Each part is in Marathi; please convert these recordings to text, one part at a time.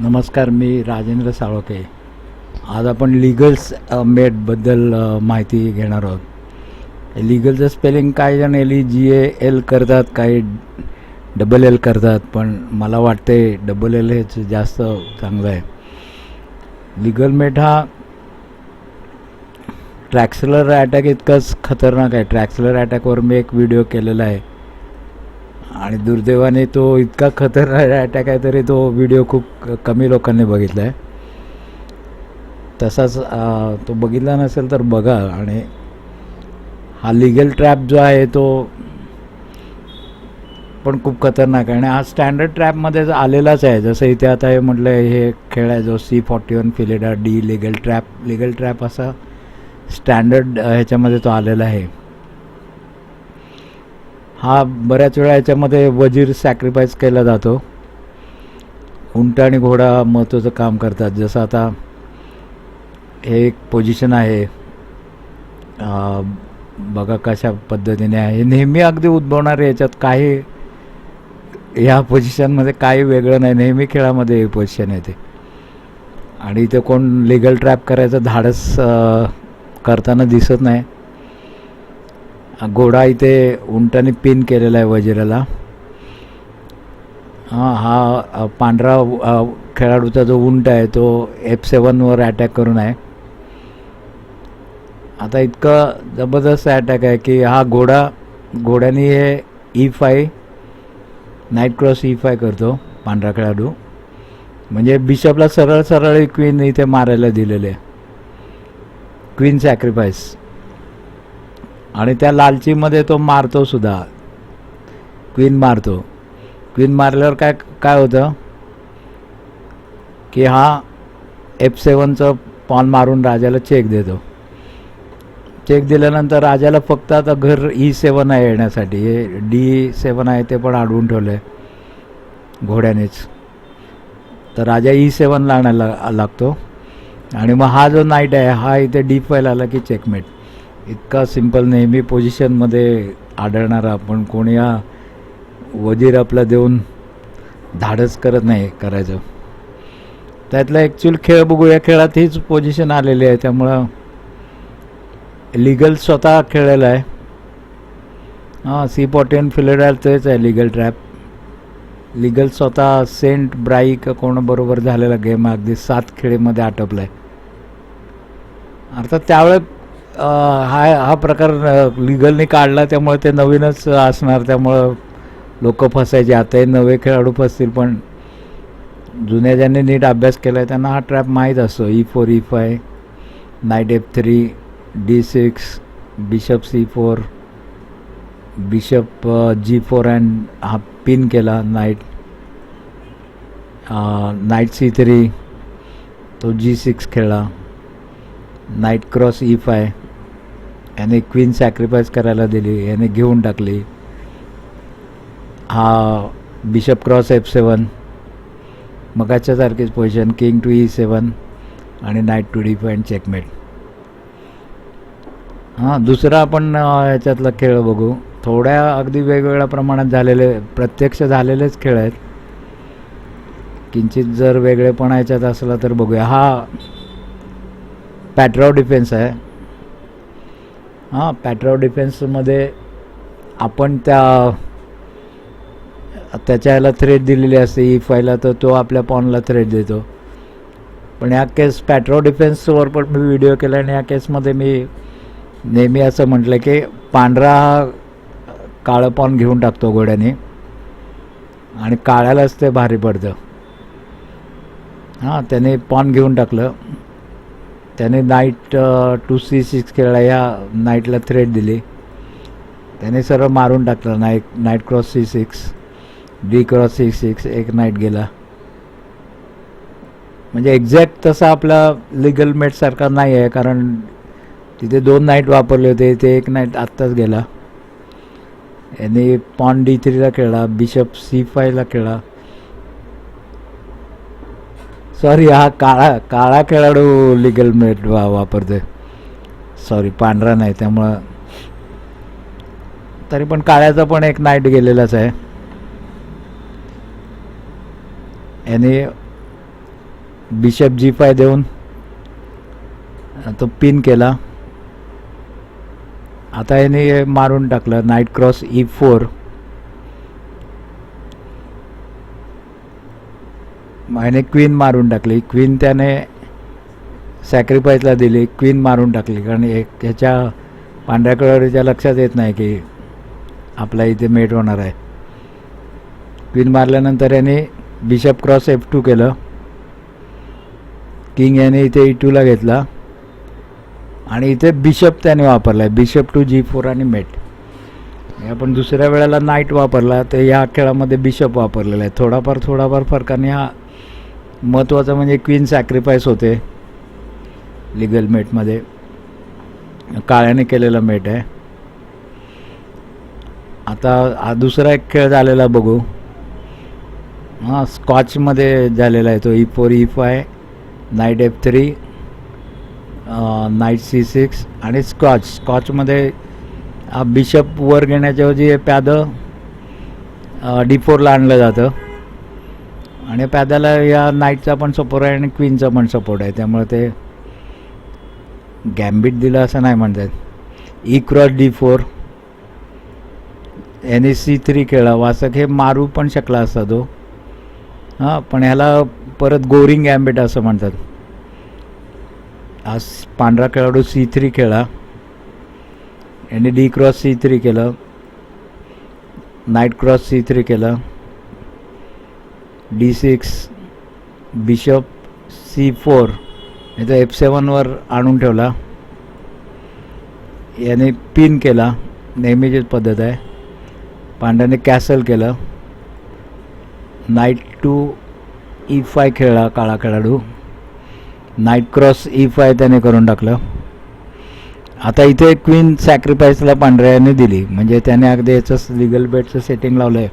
नमस्कार मी राजेंद्र साळोके. आज आपण लिगल्स मेटबद्दल माहिती घेणार आहोत. लिगलचं स्पेलिंग काही जण L E G A L करतात काही डबल एल करतात पण मला वाटते डबल एल हेच जास्त चांगलं आहे. लिगल मेट हा ट्रॅक्सलर अटॅक इतकाच खतरनाक आहे. ट्रॅक्सलर अटॅकवर मी एक व्हिडिओ केलेला आहे. आणि दुर्दैवाने तो इतका खतरनाक अटॅक आहे तरी तो व्हिडिओ खूप कमी लोकांनी बघितला आहे तसाच तो बघितला नसेल तर बघा. आणि हा लिगल ट्रॅप जो आहे तो पण खूप खतरनाक आहे. आणि हा स्टँडर्ड ट्रॅपमध्ये आलेलाच आहे जसं इथे आता हे म्हटलं हे खेळ आहे जो C forty one Philidor de Legal trap Legal trap असा स्टँडर्ड ह्याच्यामध्ये तो आलेला आहे. हा बऱ्याच वेळा याच्यामध्ये वजीर सॅक्रिफाईस केला जातो. उंट आणि घोडा महत्त्वाचं काम करतात. जसं आता हे एक पोझिशन आहे. बघा कशा पद्धतीने आहे. नेहमी अगदी उद्भवणार आहे याच्यात काही ह्या पोझिशनमध्ये काही वेगळं नाही. नेहमी खेळामध्ये हे पोझिशन येते. आणि इथे कोण लिगल ट्रॅप करायचं धाडस करताना दिसत नाही. घोडा इथे उंटाने पिन केलेला आहे वजिराला. हां हा पांढरा खेळाडूचा जो उंट आहे तो एफ सेवनवर अटॅक करून आहे. आता इतकं जबरदस्त अटॅक आहे की हा घोडा घोड्याने हे E five knight cross E five करतो पांढरा खेळाडू. म्हणजे बिशपला सरळ सरळ क्वीन इथे मारायला दिलेले क्वीन सॅक्रिफाईस आणि त्या लालचीमध्ये तो मारतो सुद्धा. क्वीन मारतो. क्वीन मारल्यावर काय काय होतं? की हा एफ सेवनचं पॉन मारून राजाला चेक देतो. चेक दिल्यानंतर राजाला फक्त आता घर e ई सेवन आहे येण्यासाठी. हे डी सेवन आहे ते पण अडवून ठेवलं आहे घोड्यानेच. तर राजा e ई सेवनला आणायला लागतो. आणि मग हा जो नाईट आहे हा इथे डी फायला आला की चेकमेट इतका सिंपल नेहमी पोझिशनमध्ये आढळणारा पण कोणी या वजीर आपला देऊन धाडस करत नाही करायचं. त्यातला ॲक्च्युअल खेळ बघू या खेळात हीच पोझिशन आलेली आहे त्यामुळं लिगल स्वतः खेळलेला आहे. हां सी पॉटेन फिलेडाल तेच आहे लिगल ट्रॅप. लिगल स्वतः सेंट ब्राईक कोण कोणाबरोबर झालेला गेम अगदी सात खेळीमध्ये आटपला आहे अर्थात त्यावेळे हा हा प्रकार लिगलनी काढला त्यामुळे ते नवीनच असणार त्यामुळं लोक फसायचे. आताही नवे खेळाडू फसतील पण जुन्या ज्यांनी नीट अभ्यास केला आहे त्यांना हा ट्रॅप माहीत असतो. E four E five knight F three D six bishop C four bishop G four and हा पिन केला नाईट नाईट सी थ्री तो जी सिक्स खेळला. नाईट क्रॉस ई फाय याने क्वीन सॅक्रिफाईस करायला दिली याने घेऊन टाकली. हा bishop cross F seven मगाच्यासारखीच position king to E seven आणि knight to D five checkmate हां दुसरा आपण याच्यातला खेळ बघू. थोड्या अगदी वेगवेगळ्या प्रमाणात झालेले प्रत्यक्ष झालेलेच खेळ आहेत. किंचित जर वेगळेपणा याच्यात असला तर बघूया. हा पॅट्राव डिफेन्स आहे. हां पॅट्राव डिफेन्समध्ये आपण त्या त्याच्या ह्याला थ्रेड दिलेली असते ई फायला तर तो आपल्या पॉनला थ्रेड देतो. पण ह्या केस पॅट्रो डिफेन्सवर पण मी व्हिडिओ केला आणि ह्या केसमध्ये मी नेहमी असं म्हटलं की पांढरा हा काळं पॉन घेऊन टाकतो घोड्याने. आणि काळ्यालाच ते भारी पडतं. हां त्याने पॉन घेऊन टाकलं. त्याने नाईट टू सी सिक्स खेळला या नाईटला थ्रेड दिली. त्याने सर्व मारून टाकलं knight knight cross C six D cross C six एक नाईट गेला. म्हणजे एक्झॅक्ट तसा आपला लिगल मेटसारखा नाही आहे कारण तिथे दोन नाईट वापरले होते ते एक नाईट आत्ताच गेला. याने पॉन डी थ्रीला खेळला बिशप सी फायला खेळला. सॉरी हा काळा काळा खेळाडू लिगल मेट वा वापरतोय. सॉरी पांढरा नाही त्यामुळं तरी पण काळ्याचा पण एक नाईट गेलेलाच आहे. याने बिशप जी फाय देऊन तो पिन केला. आता याने मारून टाकलं नाईट क्रॉस ई फोर याने क्वीन मारून टाकली. क्वीन त्याने सॅक्रिफाईसला दिली. क्वीन मारून टाकली. कारण एक ह्याच्या पांढऱ्या कलरच्या लक्षात येत नाही की आपल्या इथे मेट होणार आहे. क्वीन मारल्यानंतर याने बिशप क्रॉस एफ टू केलं. किंग याने इथे e ई टूला घेतला. आणि इथे बिशप त्याने वापरला आहे बिशप टू जी फोर आणि मेट आपण दुसऱ्या वेळेला नाईट वापरला. तर या खेळामध्ये बिशप वापरलेला आहे. थोडाफार थोडाफार फरकाने हा महत्त्वाचं म्हणजे क्वीन सॅक्रिफाईस होते. लिगल मेटमध्ये काळ्याने केलेला मेट आहे. आता हा दुसरा एक खेळ झालेला बघू. हां स्कॉचमध्ये झालेला आहे तो. E four E five knight F three knight C six आणि स्कॉच स्कॉचमध्ये बिशप वर घेण्याच्याऐवजी हे प्यादं डी फोरला आणलं जातं. आणि पॅदाला या नाईटचा पण सपोर्ट आहे आणि क्वीनचा पण सपोर्ट आहे. त्यामुळे ते गॅम्बिट दिलं असं नाही म्हणतात E cross D four N S C three खेळा वासक हे मारू पण शकला असता तो. हां पण ह्याला परत गोरिंग गॅम्बिट असं म्हणतात. आज पांढरा खेळाडू सी थ्री खेळा. याने डी क्रॉस सी थ्री केलं. नाईट क्रॉस सी थ्री केलं. D six bishop C four नाही तर एफ सेवनवर आणून ठेवला. याने पिन केला. नेहमीचीच पद्धत आहे. पांड्याने कॅसल केलं. नाईट टू ई फाय खेळला काळा खेळाडू. नाईट क्रॉस ई फाय त्याने करून टाकलं. आता इथे क्वीन सॅक्रिफाईसला पांढऱ्याने दिली. म्हणजे त्याने अगदी याचं लिगल बेडचं सेटिंग लावलं आहे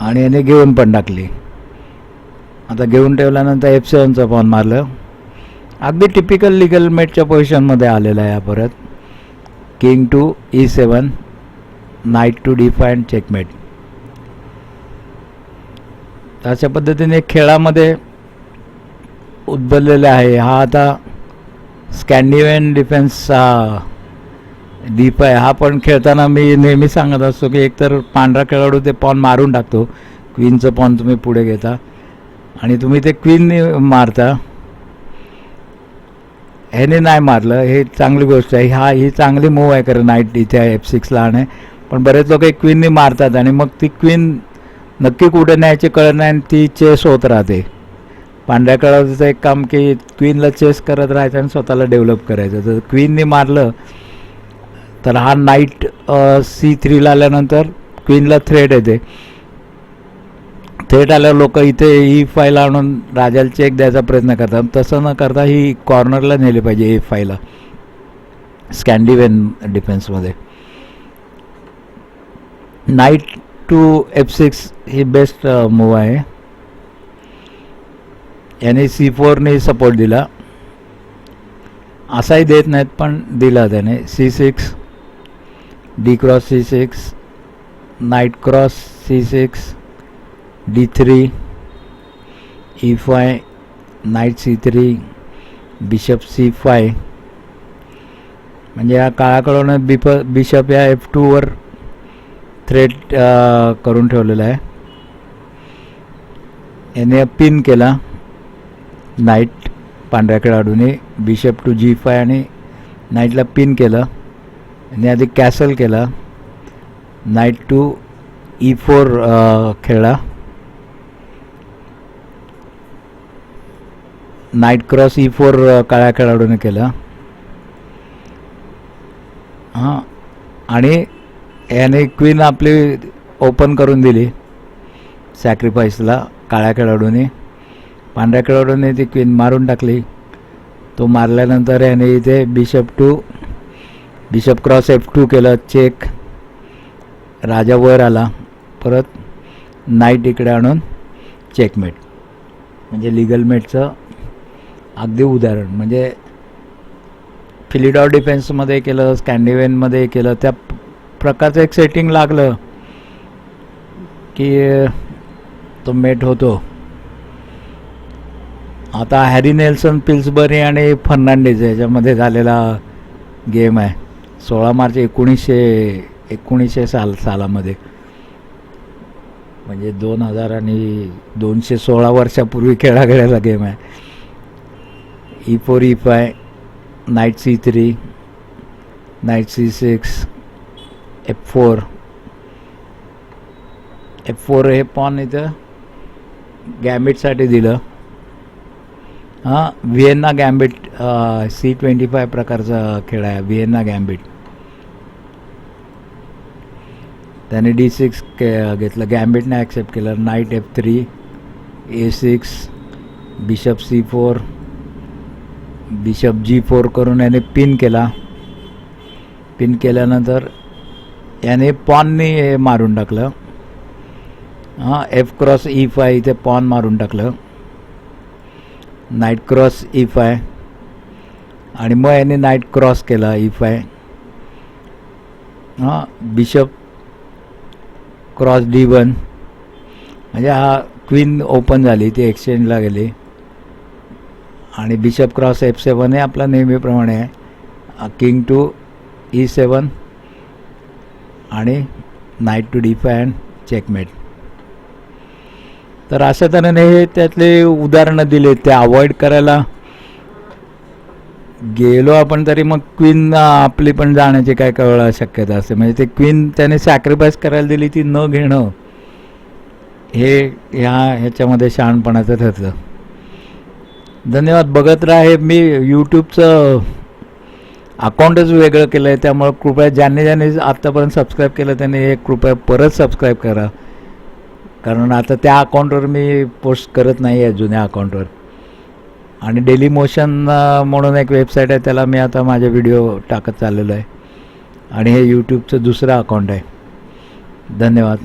आणि याने घेऊन पण टाकली. आता घेऊन ठेवल्यानंतर एफ सेवनचं पॉन मारलं. अगदी टिपिकल लिगल मेटच्या पोझिशनमध्ये आलेलं आहे हा परत. King to E seven knight to D five checkmate अशा पद्धतीने खेळामध्ये उद्भवलेला आहे. हा आता स्कॅन्डिवेन डिफेन्सचा दीप आहे. हा पण खेळताना मी नेहमी सांगत असतो की एकतर पांढरा खेळाडू ते पॉन मारून टाकतो. क्वीनचं पॉन तुम्ही पुढे घेता. आणि तुम्ही ते क्वीनने मारता. ह्याने नाही मारलं. हे चांगली गोष्ट आहे. हा ही चांगली मूव आहे खरं नाईट इथे आहे एफ सिक्सला आणि पण बरेच लोक क्वीनने मारतात आणि मग ती क्वीन नक्की कुठे न्यायची कळत नाही आणि ती चेस होत राहते. पांढऱ्या कळाचं एक काम की क्वीनला चेस करत राहायचं आणि स्वतःला डेव्हलप करायचं. तर क्वीनने मारलं तर हा नाईट सी थ्रीला आल्यानंतर क्वीनला थ्रेड येते. थेट आल्यावर लोक इथे ई फायला आणून राजाला चेक द्यायचा प्रयत्न करतात. तसं न करता ही कॉर्नरला नेली पाहिजे ए फायला स्कॅन्डिवेन डिफेन्समध्ये नाईट टू एफ सिक्स ही बेस्ट मूव आहे. याने सी फोरने सपोर्ट दिला. असाही देत नाहीत पण दिला त्याने. C six d cross c six knight cross c six d three e five knight c three bishop c five. म्हणजे या काळाकडून बिप बिशप या एफ टूवर थ्रेट करून ठेवलेला आहे. याने पिन केला. नाईट पांढऱ्या खेळाडूने बिशप टू जी फाय आणि नाईटला पिन केलं. यांनी आधी कॅसल केला. नाईट टू ई फोर खेळला. नाईट क्रॉस ई फोर काळ्या खेळाडूने केला. हां आणि याने क्वीन आपली ओपन करून दिली. सॅक्रिफाईसला काळ्या खेळाडूने. पांढऱ्या खेळाडूने ती क्वीन मारून टाकली. तो मारल्यानंतर याने इथे bishop to bishop cross f two केलं चेक. राजा वर आला. परत नाईट इकडे आणून चेकमेट म्हणजे लिगल मेटचं अगदी उदाहरण. म्हणजे फिलिडॉर डिफेन्समध्ये केलं स्कॅन्डिवेनमध्ये केलं त्या प्रकारचं एक सेटिंग लागलं की तो मेट होतो. आता हॅरी नेल्सन पिल्सबरी आणि फर्नांडिस याच्यामध्ये झालेला गेम आहे. सोळा मार्च एकोणीसशे एकोणीसशे साल सालामध्ये. म्हणजे दोन हजार आणि दोनशे सोळा वर्षापूर्वी खेळा गेलेला गेम आहे. E four E five knight C three knight C six F four F four हे पॉन इथं गॅम्बिटसाठी दिलं. हां Vienna gambit C twenty five प्रकारचा खेळ आहे व्हिएन्ना गॅम्बिट त्याने डी सिक्स के घेतलं. गॅम्बिटने ॲक्सेप्ट केलं. Knight f three a six bishop c four bishop g four करून याने पिन केला. पिन केल्यानंतर याने पॉननी हे मारून टाकलं. हां एफ क्रॉस ई फाय इथे पॉन मारून टाकलं. नाईट क्रॉस ई फाय आणि मग याने नाईट क्रॉस केला e ई फाय हां बिशप क्रॉस डी वन. म्हणजे हा क्वीन ओपन झाली ती एक्सचेंजला गेली. आणि बिशप क्रॉस एफ सेवन हे आपला नेहमीप्रमाणे आहे. किंग टू ई सेवन आणि knight to d five and checkmate. तर अशा तऱ्हेने हे त्यातले उदाहरणं दिले ते अवॉइड करायला गेलो आपण तरी मग क्वीन आपली पण जाण्याची काय कळलं शक्यता असते. म्हणजे ते क्वीन त्याने सॅक्रिफाईस करायला दिली ती न घेणं हे ह्या ह्याच्यामध्ये शहाणपणाचं ठरतं. धन्यवाद. बघत राहा हे मी यूट्यूबचं अकाउंटच वेगळं केलं आहे त्यामुळं कृपया ज्यांनी ज्यांनी आत्तापर्यंत सबस्क्राईब केलं त्यांनी हे कृपया परत सबस्क्राईब करा. कारण आता त्या अकाउंटवर मी पोस्ट करत नाही आहे जुन्या अकाउंटवर आणि डेली मोशन म्हणून एक वेबसाईट आहे त्याला मी आता माझे व्हिडिओ टाकत चाललेलो आहे. आणि हे यूट्यूबचं दुसरं अकाउंट आहे. धन्यवाद.